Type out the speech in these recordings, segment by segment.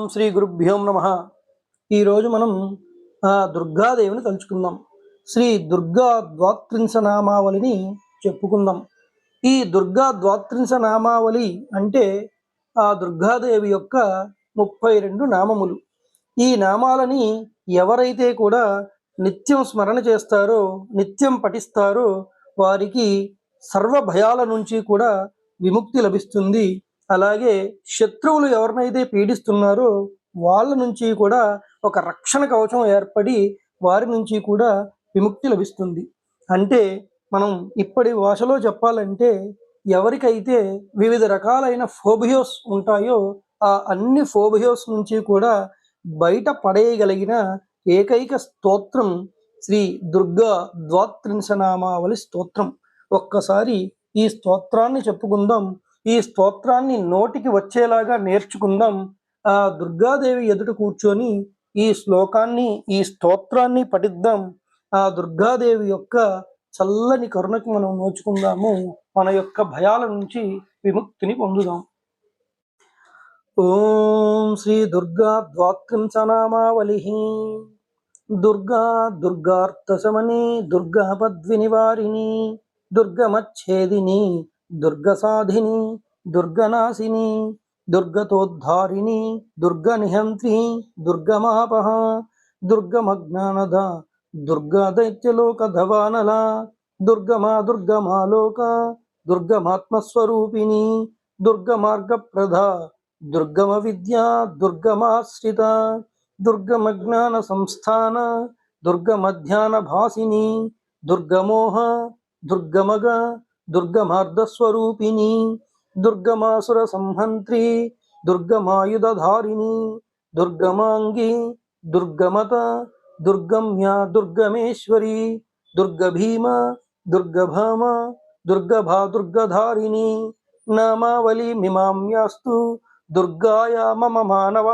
ఓం శ్రీ గురుభ్యోం నమ. ఈరోజు మనం ఆ దుర్గాదేవిని తలుచుకుందాం. శ్రీ దుర్గా ద్వాత్రింశ నామావళిని చెప్పుకుందాం. ఈ దుర్గా ద్వాత్రింశ నామావళి అంటే ఆ దుర్గాదేవి యొక్క ముప్పై రెండు నామములు. ఈ నామాలని ఎవరైతే కూడా నిత్యం స్మరణ చేస్తారో నిత్యం పఠిస్తారో వారికి సర్వ భయాల నుంచి కూడా విముక్తి లభిస్తుంది. అలాగే శత్రువులు ఎవరినైతే పీడిస్తున్నారో వాళ్ళ నుంచి కూడా ఒక రక్షణ కవచం ఏర్పడి వారి నుంచి కూడా విముక్తి లభిస్తుంది. అంటే మనం ఇప్పటి భాషలో చెప్పాలంటే ఎవరికైతే వివిధ రకాలైన ఫోబియోస్ ఉంటాయో ఆ అన్ని ఫోబియోస్ నుంచి కూడా బయట పడేయగలిగిన ఏకైక స్తోత్రం శ్రీ దుర్గా ద్వాత్రింశనామావళి స్తోత్రం. ఒక్కసారి ఈ స్తోత్రాన్ని చెప్పుకుందాం. ఈ స్తోత్రాన్ని నోటికి వచ్చేలాగా నేర్చుకుందాం. ఆ దుర్గాదేవి ఎదుట కూర్చొని ఈ శ్లోకాన్ని ఈ స్తోత్రాన్ని పఠిద్దాం. ఆ దుర్గాదేవి యొక్క చల్లని కరుణకి మనం నోచుకుందాము. మన యొక్క భయాల నుంచి విముక్తిని పొందుదాం. ఓం శ్రీ దుర్గా ద్వాత్రింశనామావళి దుర్గా దుర్గార్థశమని దుర్గా పద్వినివారిణి దుర్గమచ్ఛేదిని दुर्गसाधिनी, दुर्गनाशिनी, दुर्गतोद्धारिणी दुर्गनिहन्त्री दुर्गमापः, दुर्गमज्ञानदा, दुर्गादैत्यलोकधवानला, दुर्गमा दुर्गमालोका, दुर्गमात्मस्वरूपिणी, दुर्गमार्गप्रधा, दुर्गमविद्या, दुर्गमाश्रिता, दुर्गमज्ञानसंस्थान, दुर्गमध्यानभासिनी, दुर्गमोह, दुर्गमग సంస్థాన దుర్గమధ్యాన భాసిని దుర్గమోహ దుర్గమగ దుర్గమార్ధస్వరూపిణి దుర్గమాసుర సంహంత్రి దుర్గమాయుధారిణి దుర్గమాంగి దుర్గమత దుర్గమ్య దుర్గమేశ్వరి దుర్గభీమ దుర్గభామ దుర్గభా దుర్గధారిణి నామావళి మిమామ్యాస్తు దుర్గాయ మమ మానవ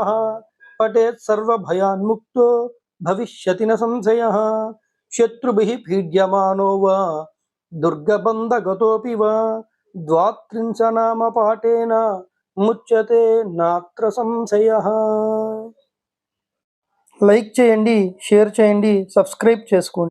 పఠేత్ సర్వభయాన్ముక్తో భవిష్యతి న సంశయ శత్రుభిః పీడ్యమానో వా దుర్గబంధగతోపి వా ద్వాత్రింశనామ పాఠేన ముచ్యతే నాత్ర సంశయ. లైక్ చేయండి షేర్ చేయండి సబ్స్క్రైబ్ చేసుకోండి.